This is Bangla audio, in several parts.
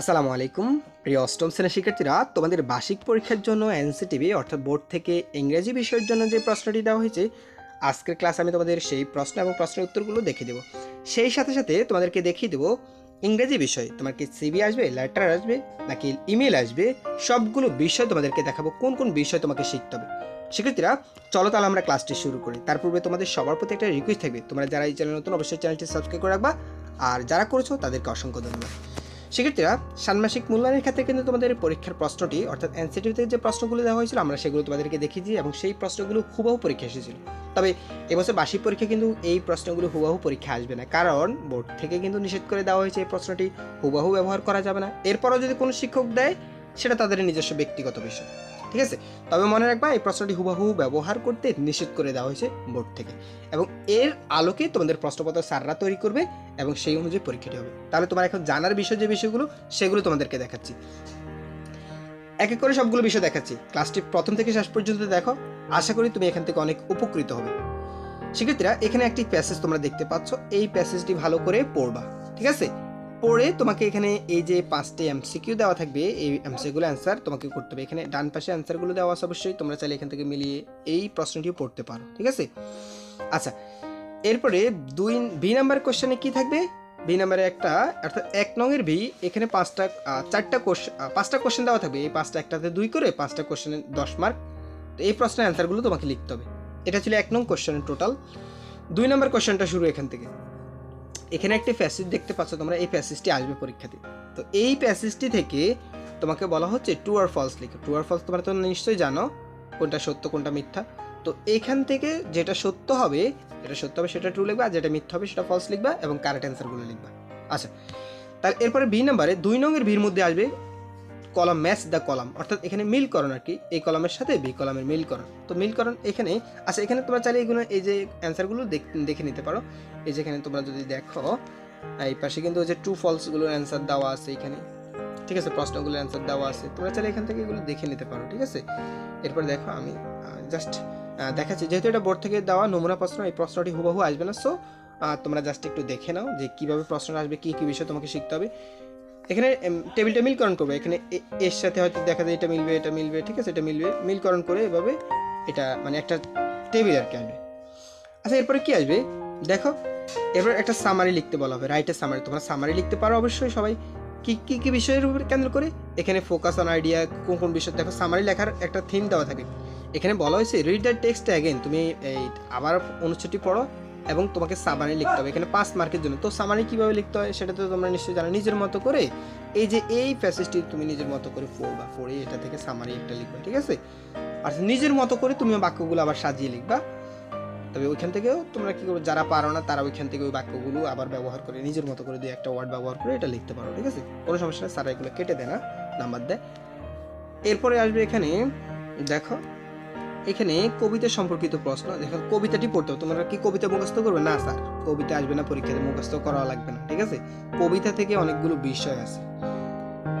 আসসালামু আলাইকুম। প্রিয় অষ্টম শ্রেণির শিক্ষার্থীরা, তোমাদের বার্ষিক পরীক্ষার জন্য এনসিটিভি, অর্থাৎ বোর্ড থেকে ইংরেজি বিষয়ের জন্য যে প্রশ্নটি দেওয়া হয়েছে, আজকের ক্লাস আমি তোমাদের সেই প্রশ্ন এবং প্রশ্নের উত্তরগুলো দেখিয়ে দেবো। সেই সাথে সাথে তোমাদেরকে দেখিয়ে দেবো ইংরেজি বিষয়। তোমার কি সিবি আসবে, লেটার আসবে, নাকি ইমেল আসবে, সবগুলো বিষয় তোমাদেরকে দেখাবো, কোন কোন বিষয় তোমাকে শিখতে হবে। শিক্ষার্থীরা, চলো তাহলে আমরা ক্লাসটি শুরু করি। তার পূর্বে তোমাদের সবার প্রতি একটা রিকোয়েস্ট থাকবে। তোমরা যারা এই চ্যানেল নতুন, অবশ্যই চ্যানেলটি সাবস্ক্রাইব করে রাখবা। আর যারা করেছ, তাদেরকে অসংখ্য ধন্যবাদ। শিক্ষার্থীরা, ষান্মাসিক মূল্যায়নের ক্ষেত্রে কিন্তু তোমাদের পরীক্ষার প্রশ্নটি, অর্থাৎ এনসিটিভিতে যে প্রশ্নগুলো দেওয়া হয়েছিল, আমরা সেগুলো তোমাদেরকে দেখিয়েছি এবং সেই প্রশ্নগুলো হুবাহু পরীক্ষা এসেছিল। তবে এবছর বার্ষিক পরীক্ষা কিন্তু এই প্রশ্নগুলো হুবাহু পরীক্ষা আসবে না। কারণ বোর্ড থেকে কিন্তু নিষেধ করে দেওয়া হয়েছে এই প্রশ্নটি, হুবাহু ব্যবহার করা যাবে না। এরপরও যদি কোনো শিক্ষক দেয়, সেটা তাদের নিজস্ব ব্যক্তিগত বিষয়। ঠিক আছে? তবে মনে রাখবা, এই প্রশ্নটি হুবহু ব্যবহার করতে নিষেধ করে দেওয়া হয়েছে বোর্ড থেকে। এবং এর আলোকে তোমাদের প্রশ্নপত্র স্যাররা তৈরি করবে এবং সেই অনুযায়ী পরীক্ষাটি হবে। তাহলে তোমার এখন জানার বিষয় যে বিষয়গুলো, সেগুলো তোমাদেরকে দেখাচ্ছি। এক এক করে সবগুলো বিষয় দেখাচ্ছি। ক্লাসটি প্রথম থেকে শেষ পর্যন্ত দেখো। আশা করি তুমি এখান থেকে অনেক উপকৃত হবে। শিক্ষার্থীরা, এখানে একটি প্যাসেজ তোমরা দেখতে পাচ্ছ। এই প্যাসেজটি ভালো করে পড়বা। ঠিক আছে? পড়ে তোমাকে এখানে এই যে পাঁচটি এমসিকিউ দেওয়া থাকবে, এই এমসিকিউগুলো অ্যান্সার তোমাকে করতে হবে। এখানে ডান পাশে অ্যান্সারগুলো দেওয়া আছে অবশ্যই, তোমরা চাইলে এখান থেকে মিলিয়ে এই প্রশ্নটিও পড়তে পারো, ঠিক আছে? আচ্ছা এরপরে দুই বি নাম্বার কোশ্চেনে কি থাকবে? বি নাম্বারে একটা, অর্থাৎ এক নংয়ের বি এখানে পাঁচটা চারটা কোশ্চেন পাঁচটা কোশ্চেন দেওয়া থাকবে। এই পাঁচটা একটাতে দুই করে, পাঁচটা কোশ্চেনে দশ মার্ক তো এই প্রশ্নের অ্যান্সারগুলো তোমাকে লিখতে হবে। এটা ছিল এক নং কোশ্চেনের টোটাল দুই নম্বর কোশ্চেনটা শুরু এখান থেকে। এখানে একটি প্যাসেজ দেখতে পাচ্ছ, তোমরা এই প্যাসেজটি আসবে পরীক্ষাতে। তো এই প্যাসেজটি থেকে তোমাকে বলা হচ্ছে টু আর ফলস লিখো। টু আর ফলস তোমরা তো নিশ্চয়ই জানো কোনটা সত্য, কোনটা মিথ্যা। তো এখান থেকে যেটা সত্য হবে, যেটা সত্য হবে সেটা টু লিখবা আর যেটা মিথ্যা হবে সেটা ফলস লিখবা এবং কারেক্ট অ্যান্সারগুলো লিখবা। আচ্ছা তাহলে এরপরে বি নাম্বারে দুই নংয়ের ভির মধ্যে আসবে কলাম ম্যাচ দ্য কলাম অর্থাৎ এখানে মিলকরণ আর কি, এই কলামের সাথে বি কলামের মিলকরণ তো মিলকরণ এখানে আচ্ছা এখানে তোমরা চাইলে এগুলো, এই যে অ্যান্সারগুলো দেখে নিতে পারো। এই যেখানে তোমরা যদি দেখো, এই পাশে কিন্তু যে ট্রু ফলসগুলোর অ্যান্সার দেওয়া আছে এখানে। ঠিক আছে, প্রশ্নগুলোর অ্যান্সার দেওয়া আছে। তোমরা চাইলে এখান থেকে এগুলো দেখে নিতে পারো, ঠিক আছে? এরপর দেখো আমি জাস্ট দেখাচ্ছি। যেহেতু এটা বোর্ড থেকে দেওয়া নমুনা প্রশ্ন, এই প্রশ্নটি হুবহু আসবে না। সো তোমরা জাস্ট একটু দেখে নাও যে কীভাবে প্রশ্নটা আসবে, কী কী বিষয় তোমাকে শিখতে হবে। এখানে টেবিলটা মিলকরণ করবে। এখানে এর সাথে হয়তো দেখা যায় এটা মিলবে এটা মিলবে, ঠিক আছে? এটা মিলবে। মিলকরণ করে এভাবে এটা মানে একটা টেবিল আর কি আসবে আচ্ছা এরপরে কি আসবে? দেখো, এরপর একটা সামারি লিখতে বলা হবে রাইটের সামারি তোমরা সামারি লিখতে পারো অবশ্যই সবাই। কি কি কি বিষয়ের উপর কেন্দ্র করে? এখানে ফোকাস অন আইডিয়া কোন কোন বিষয়? দেখো সামারি লেখার একটা থিম দেওয়া থাকে। এখানে বলা হয়েছে রিড দ্য টেক্সট অ্যাগেন তুমি এই, আবার অনুচ্ছেদটি পড়ো। এবং তোমাকে সামারি লিখতে হবে। এখানে পাঁচ মার্কের জন্য। তো সামারি কীভাবে লিখতে হয় সেটা তো তোমরা নিশ্চয়ই জানো। নিজের মতো করে এই যে এই প্যাসেজটি তুমি নিজের মতো করে পড়বা পড়ে এটা থেকে সামারি একটা লিখবা, ঠিক আছে? আর নিজের মতো করে তুমি বাক্যগুলো আবার সাজিয়ে লিখবা। তবে ওইখান থেকেও তোমরা কি করবে? যারা পারো না, তারা ওইখান থেকে ওই বাক্যগুলো আবার ব্যবহার করে নিজের মতো করে দিয়ে একটা ওয়ার্ড ব্যবহার করে এটা লিখতে পারো, ঠিক আছে? কোনো সমস্যা নেই, স্যার এগুলো কেটে দেয় না, নাম্বার দেয়। এরপরে আসবে এখানে, দেখো এখানে কবিতা সম্পর্কিত প্রশ্ন। দেখো, কবিতাটি পড়তে হবে। তোমরা কি কবিতা মুখস্থ করবে? না, স্যার। কবিতা আসবে না, পরীক্ষাতে মুখস্থ করা লাগবে না, ঠিক আছে? কবিতা থেকে অনেকগুলো বিষয় আছে।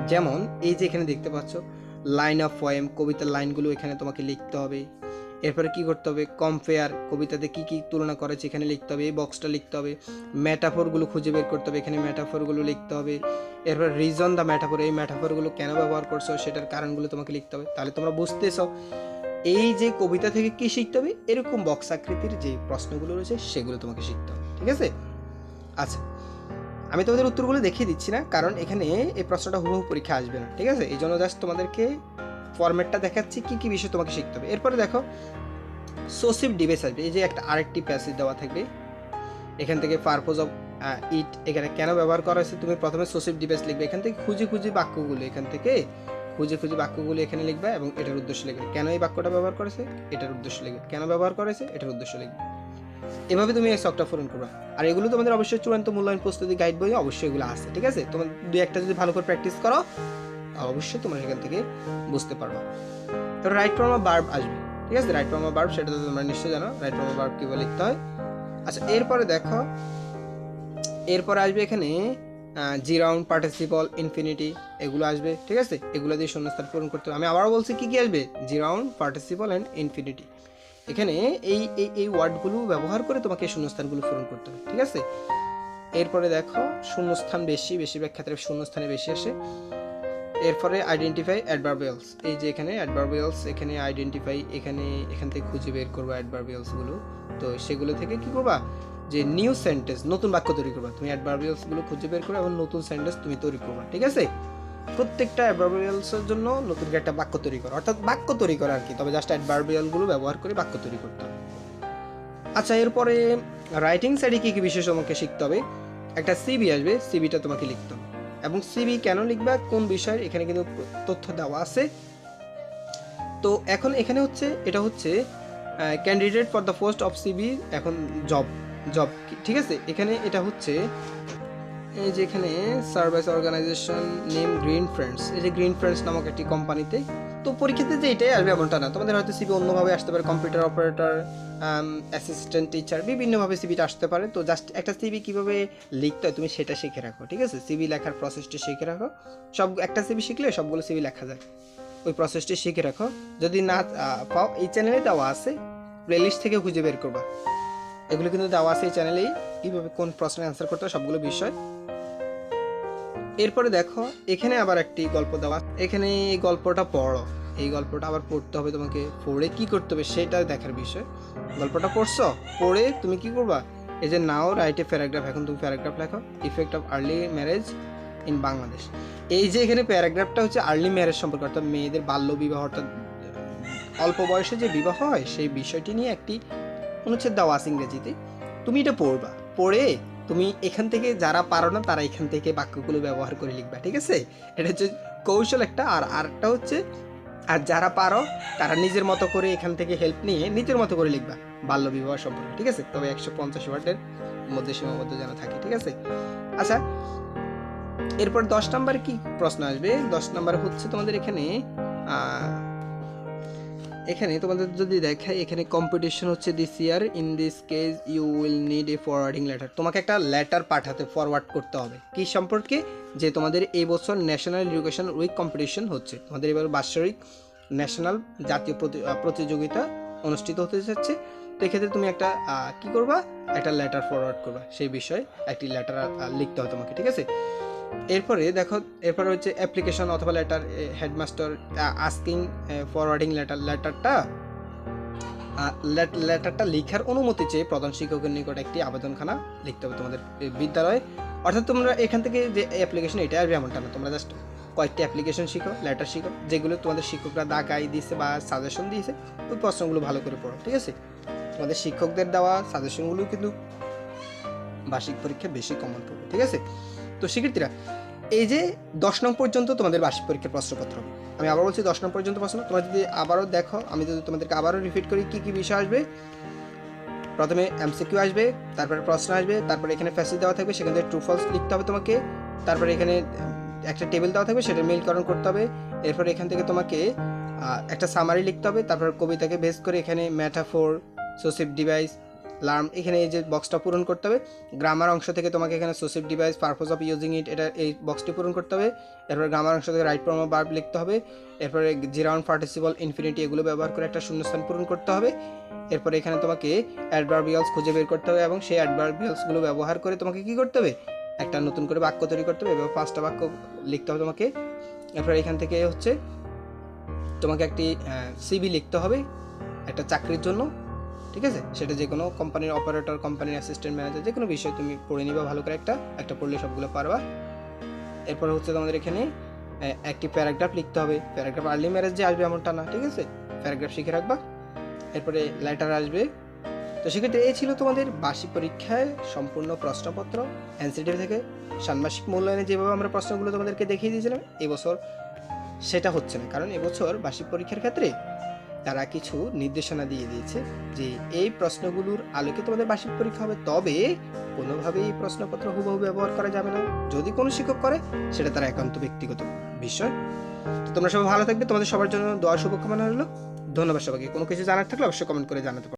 যেমন, এই যে এখানে দেখতে পাচ্ছ, লাইন অফ পোয়েম, কবিতার লাইনগুলো এখানে তোমাকে লিখতে হবে। এরপরে কি করতে হবে? কম্পেয়ার, কবিতাতে কি কি তুলনা করেছে এখানে লিখতে হবে। এই বক্সটা লিখতে হবে। ম্যাটাফোরগুলো খুঁজে বের করতে হবে। এখানে ম্যাটাফোরগুলো লিখতে হবে। এরপর রিজন দ্য ম্যাটাফোর এই ম্যাটাফোরগুলো কেন ব্যবহার করছ? সেটার কারণগুলো তোমাকে লিখতে হবে। তাহলে তোমরা বুঝতেছো। এই যে কবিতা থেকে কি শিখতে হবে? এরকম বক্স আকৃতির যে প্রশ্নগুলো রয়েছে, সেগুলো তোমাকে শিখতে হবে, ঠিক আছে? আচ্ছা আমি তোমাদের উত্তরগুলো দেখিয়ে দিচ্ছি না, কারণ এখানে এই প্রশ্নটা হুবহু পরীক্ষা আসবে না, ঠিক আছে? এই জন্য জাস্ট তোমাদেরকে ফরম্যাটটা দেখাচ্ছি, কি কি বিষয় তোমাকে শিখতে হবে। এরপরে দেখো সোসিভ ডিভাইস আসবে, এই যে একটা আরেকটি প্যাসেজ দেওয়া থাকবে। এখান থেকে পারপোজ অফ ইট এখানে কেন ব্যবহার করা হয়েছে? তুমি প্রথমে সোসিভ ডিভাইস লিখবে, এখান থেকে খুঁজে খুঁজে বাক্যগুলো, এখান থেকে খুঁজে খুঁজে বাক্যগুলো এখানে লিখবে এবং এটার উদ্দেশ্য লিখবে। কেন এই বাক্যটা ব্যবহার করেছে? এটার উদ্দেশ্য লিখবে। কেন ব্যবহার করেছে? এটার উদ্দেশ্য লিখবে। এভাবে তুমি এই শখটা পূরণ করবে। আর এগুলো তোমাদের অবশ্যই চূড়ান্ত মূল্যায়ন প্রস্তুতি গাইড বই অবশ্যই এগুলো আছে, ঠিক আছে? তোমার দুই একটা যদি ভালো করে প্র্যাকটিস করো অবশ্যই তোমরা সেখান থেকে বুঝতে পারবে। এবার রাইট ফর্ম বার্ব আসবে, ঠিক আছে? রাইট ফর্ম বার্ব সেটা তো তোমরা নিশ্চয়ই জানো। রাইট ফর্ম বার্ব কীভাবে লিখতে হয়? আচ্ছা এরপরে দেখো, এরপরে আসবে এখানে জি রাউন্ড পার্টিসিপল ইনফিনিটি এগুলো আসবে, ঠিক আছে? এগুলো দিয়ে শূন্যস্থান পূরণ করতে হবে। আমি আবারও বলছি, কী কী আসবে? Gerund participle and infinitive এখানে এই এই এই ওয়ার্ডগুলো ব্যবহার করে তোমাকে শূন্যস্থানগুলো পূরণ করতে হবে, ঠিক আছে? এরপরে দেখো, শূন্যস্থান বেশি, বেশিরভাগ ক্ষেত্রে শূন্যস্থানে বেশি আসে। এরপরে আইডেন্টিফাই অ্যাডভার্বিয়ালস এই যে এখানে অ্যাডভার্বিয়ালস এখানে আইডেন্টিফাই এখানে, এখান থেকে খুঁজে বের করব অ্যাডভার্বিয়ালসগুলো তো সেগুলো থেকে কি করবা? যে নিউ সেন্টেন্স নতুন বাক্য তৈরি করবা। তুমি অ্যাডভার্বিয়ালসগুলো খুঁজে বের করো এবং নতুন সেন্টেন্স তুমি তৈরি করবা, ঠিক আছে? প্রত্যেকটা অ্যাডভার্বিয়ালসের জন্য নতুন একটা বাক্য তৈরি করা। অর্থাৎ বাক্য তৈরি করা আর কি, তবে জাস্ট অ্যাডভার্বিয়ালগুলো ব্যবহার করে বাক্য তৈরি করতে হবে। আচ্ছা এরপরে রাইটিং সাইডে কী কী বিষয় তোমাকে শিখতে হবে? একটা সিবি আসবে সিবিটা তোমাকে লিখতে হবে। এবং সিবি কেন লিখবা? কোন বিষয়ের? এখানে কিন্তু তথ্য দেওয়া আছে। তো এখন এখানে হচ্ছে, এটা হচ্ছে candidate for the post of CB এখন জব জব ঠিক আছে? এখানে এটা হচ্ছে, এই যে এখানে service organization name green friends এই যে গ্রিন ফ্রেন্ডস নামক একটি কোম্পানিতে তো পরীক্ষাতে যে এটাই আসবে এমনটা না। তোমাদের হয়তো সিবি অন্যভাবে আসতে পারে কম্পিউটার অপারেটর অ্যাসিস্ট্যান্ট টিচার বিভিন্নভাবে সিবিটা আসতে পারে। তো জাস্ট একটা সিবি কীভাবে লিখতে হয় তুমি সেটা শিখে রাখো, ঠিক আছে? সিবি লেখার প্রসেসটি শিখে রাখো। সব, একটা সিবি শিখলে সবগুলো সিবি লেখা যায়। ওই প্রসেসটি শিখে রাখো। যদি না পাও, এই চ্যানেলে দেওয়া আছে প্লেলিস্ট থেকে খুঁজে বের করবা। এগুলো কিন্তু দেওয়া আছে এই চ্যানেলেই। কীভাবে কোন প্রশ্নের অ্যান্সার করতে সবগুলো বিষয়। এরপরে দেখো, এখানে আবার একটি গল্প দেওয়া এখানে এই গল্পটা পড়ো। এই গল্পটা আবার পড়তে হবে তোমাকে। পড়ে কি করতে হবে সেটা দেখার বিষয়। গল্পটা পড়ছো? পড়ে তুমি কি করবা? এই যে নাও রাইট এ প্যারাগ্রাফ এখন তুমি প্যারাগ্রাফ লেখো। Effect of early marriage in Bangladesh এই যে এখানে প্যারাগ্রাফটা হচ্ছে আর্লি ম্যারেজ সম্পর্কে, অর্থাৎ মেয়েদের বাল্য বিবাহ অর্থাৎ অল্প বয়সে যে বিবাহ হয়, সেই বিষয়টি নিয়ে একটি অনুচ্ছেদ দেওয়া আছে ইংরেজিতে। তুমি এটা পড়বা। পড়ে তুমি এখান থেকে যারা পারো না, তারা এখান থেকে বাক্যগুলো ব্যবহার করে লিখবা, ঠিক আছে? এটা হচ্ছে কৌশল একটা। আর আরেকটা হচ্ছে, আর যারা পারো, তারা নিজের মতো করে এখান থেকে হেল্প নিয়ে নিজের মতো করে লিখবা, বাল্য বিবাহ সম্পর্কে, ঠিক আছে? তবে একশো পঞ্চাশ ওয়ার্ডের মধ্যে সীমাবদ্ধ যেন থাকে, ঠিক আছে? আচ্ছা এরপর দশ নাম্বার কি প্রশ্ন আসবে? দশ নাম্বার হচ্ছে তোমাদের এখানে এখানে তোমাদের যদি দেখায় এখানে কম্পিটিশন হচ্ছে this year in this case you will need a forwarding letter তোমাকে একটা লেটার পাঠাতে ফরওয়ার্ড করতে হবে। কি সম্পর্কে? যে তোমাদের এই বছর ন্যাশনাল এডুকেশন উইক কম্পিটিশন হচ্ছে। তোমাদের এবার বাৎসরিক ন্যাশনাল জাতীয় প্রতি- প্রতিযোগিতা অনুষ্ঠিত হতে যাচ্ছে। তো এক্ষেত্রে তুমি একটা কি করবা? একটা লেটার ফরওয়ার্ড করবা। সেই বিষয়ে একটি লেটার লিখতে হবে তোমাকে, ঠিক আছে? এরপরে দেখো, এরপরে হচ্ছে অ্যাপ্লিকেশন অথবা letter headmaster asking forwarding letter লেটারটা লেটারটা লেখার অনুমতি চেয়ে প্রধান শিক্ষকের নিকট একটি আবেদনখানা লিখতে হবে তোমাদের বিদ্যালয়ে। অর্থাৎ তোমরা এখান থেকে যে অ্যাপ্লিকেশন এটা আসবে এমনটা না, তোমরা জাস্ট কয়েকটি অ্যাপ্লিকেশন শিখো লেটার শিখো, যেগুলো তোমাদের শিক্ষকরা দাগাই দিয়েছে বা সাজেশন দিয়েছে, ওই প্রশ্নগুলো ভালো করে পড়ো, ঠিক আছে? তোমাদের শিক্ষকদের দেওয়া সাজেশনগুলো কিন্তু বার্ষিক পরীক্ষা বেশি কমন পড়বে, ঠিক আছে? তো শিক্ষার্থীরা, এই যে দশ নং পর্যন্ত তোমাদের বার্ষিক পরীক্ষার প্রশ্নপত্র আমি আবার বলছি দশ নং পর্যন্ত প্রশ্ন, তোমরা যদি আবারও দেখো, আমি যদি তোমাদেরকে আবারও রিপিট করি কী কী বিষয় আসবে। প্রথমে এমসিকিউ আসবে, তারপরে প্রশ্ন আসবে, তারপরে এখানে ফ্যাসিল দেওয়া থাকবে, সেখান থেকে ট্রু ফলস লিখতে হবে তোমাকে, তারপরে এখানে একটা টেবিল দেওয়া থাকবে, সেটা মেইলকরণ করতে হবে, এরপর এখান থেকে তোমাকে একটা সামারি লিখতে হবে, তারপর কবিতাকে বেস করে এখানে ম্যাটাফোর সোসিভ ডিভাইস লার্ম এখানে এই যে বক্সটা পূরণ করতে হবে। গ্রামার অংশ থেকে তোমাকে এখানে সোসিভ device purpose of using it এটা এই বক্সটি পূরণ করতে হবে। এরপর গ্রামার অংশ থেকে রাইট প্রমো বার্ব লিখতে হবে। এরপরে জিরাউন পার্টিসিপল ইনফিনিটি এগুলো ব্যবহার করে একটা শূন্যস্থান পূরণ করতে হবে। এরপরে এখানে তোমাকে অ্যাডভার্বিয়ালস খুঁজে বের করতে হবে এবং সেই অ্যাডভার্বিয়ালসগুলো ব্যবহার করে তোমাকে কি করতে হবে? একটা নতুন করে বাক্য তৈরি করতে হবে এবং পাঁচটা বাক্য লিখতে হবে তোমাকে। এরপরে এখান থেকে হচ্ছে তোমাকে একটি সিবি লিখতে হবে একটা চাকরির জন্য। ঠিক আছে? সেটা যে কোনো কোম্পানির অপারেটর কোম্পানির অ্যাসিস্ট্যান্ট ম্যানেজার যে কোনো বিষয় তুমি পড়ে নিবা, ভালো করে একটা একটা পড়লে সবগুলো পারবা। এরপর হচ্ছে তোমাদের এখানে একটি প্যারাগ্রাফ লিখতে হবে। প্যারাগ্রাফ আর্লি ম্যারেজ যে আসবে এমনটা না, ঠিক আছে? প্যারাগ্রাফ শিখে রাখবা। এরপরে লেটার আসবে। তো সেক্ষেত্রে এই ছিল তোমাদের বার্ষিক পরীক্ষায় সম্পূর্ণ প্রশ্নপত্র এনসিটিভি থেকে। ষান্মাসিক মূল্যায়নে যেভাবে আমরা প্রশ্নগুলো তোমাদেরকে দেখিয়ে দিয়েছিলাম, এবছর সেটা হচ্ছে না। কারণ এবছর বার্ষিক পরীক্ষার ক্ষেত্রে তারা কিছু নির্দেশনা দিয়ে দিয়েছে যে এই প্রশ্নগুলোর আলোকে তোমাদের বার্ষিক পরীক্ষা হবে, তবে কোনোভাবেই এই প্রশ্নপত্র হুবহু ব্যবহার করা যাবে না। যদি কোনো শিক্ষক করে, সেটা তারা একান্ত ব্যক্তিগত বিষয়। তো তোমরা সবাই ভালো থাকবে। তোমাদের সবার জন্য দোয়া শুভকামনা রইল। ধন্যবাদ সবাইকে। কোনো কিছু জানার থাকলে অবশ্যই কমেন্ট করে জানাতে পারো।